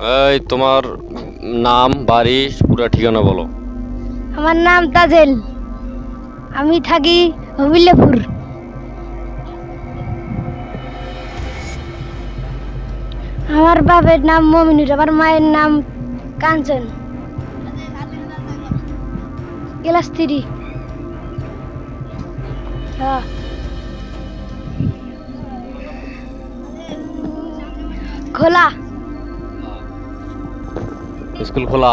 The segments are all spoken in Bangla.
এই, তোমার নাম, বাড়ি, পুরো ঠিকানা বলো। আমার নাম তাজেল। আমি থাকি হবিল্লাপুর। আমার বাপের নাম মমিনুর, আমার মায়ের নাম কাঞ্চন। Class three. হ্যাঁ। খোলা। স্কুল খোলা।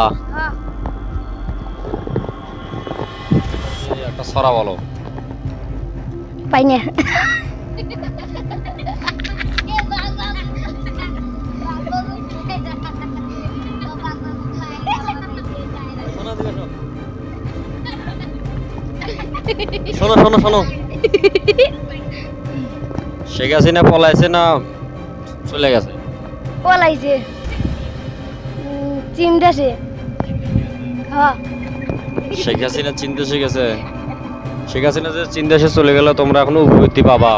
একটা সরা বলো। পাই না শোনো শোনো শোনো। শেখ হাসিনা পলাইছে না চলে গেছে। পলাইছে। চীন দেশে হ্যাঁ। শেখ হাসিনা চীন দেশে গেছে। শেখ হাসিনা যে চীন দেশে চলে গেল তোমরা এখনও উপবৃত্তি পাবা।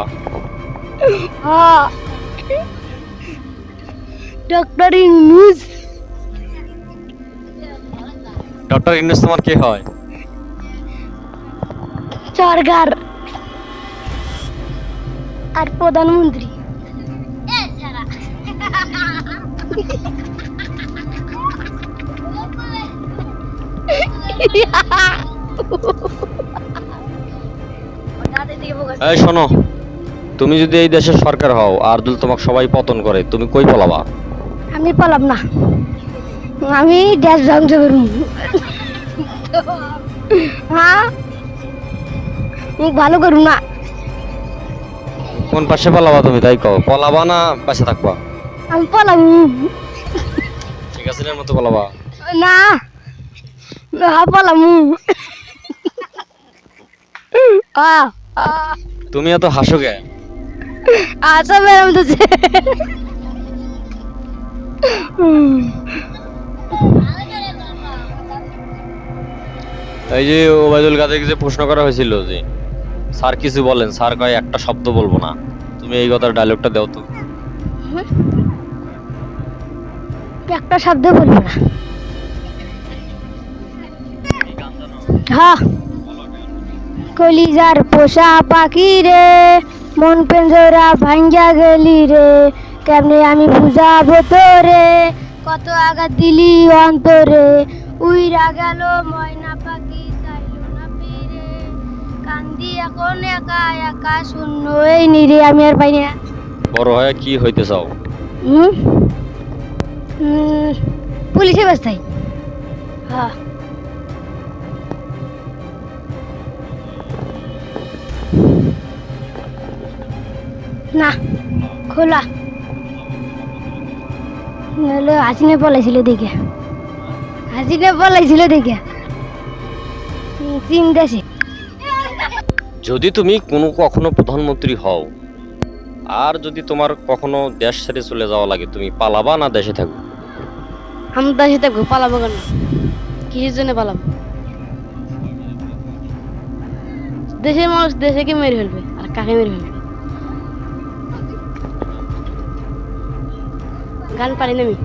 হ্যাঁ। ডক্টর ইউনুস। ডক্টর ইউনুস তোমার কে হয়? সরকার। আর প্রধানমন্ত্রী। এই শোনো তুমি যদি এই দেশের সরকার হও আর যদি তোমাকে সবাই পতন করে তুমি কই পলাবা? আমি পালাম না। আমি দেশ ধ্বংস করব। হ্যাঁ? ভালো করুন না। কোন পাশে পালাবা তুমি তাই কও? পলাবা না পাশে থাকবা? আমি পালাম ঠিক আছে মতো পলাবা। না। না পালাম আহ তুমি এত হাসো কে? আচ্ছা ম্যাডাম তো এই যে ওবায়দুল কাদেরকে যে প্রশ্ন করা হয়েছিল যে স্যার কিছু বলেন স্যার কয় একটা শব্দ বলব না। তুমি এই কথার ডায়লগটা দাও তো। একটা শব্দ বলব না। হ্যাঁ কলিজার পোষা পাখি রে মন পেঞ্জরা ভাঙ্গা গেলি রে কেমনে আমি বুঝাবো তোরে? কত আঘাত দিলি অন্তরে উইরা গেল ময়না পাখি চাইলো না ফিরে। কান্দি এখন একা একা শূন্য এই নিরে আমি আর পাই না। বড় হয়ে কি হইতে চাও? হুম, পুলিশে ব্যস্তাই হ্যাঁ। না খোলা। নাহলে হাসিনে পলাইছিল দেখে। হাসিনে পলাইছিল দেখে। চীন দেশে। যদি তুমি কোনো কখনো প্রধানমন্ত্রী হও আর যদি তোমার কখনো দেশ ছেড়ে চলে যাওয়া লাগে তুমি পালাবা না দেশে থাকবে আমি দেশে থাকব পালাবো কেন? কিসের জন্য পালাবো? দেশের মানুষ দেশেকে মেরে ফেলবে আর কাকে মেরে ফেলবে? গান পারি না আমি।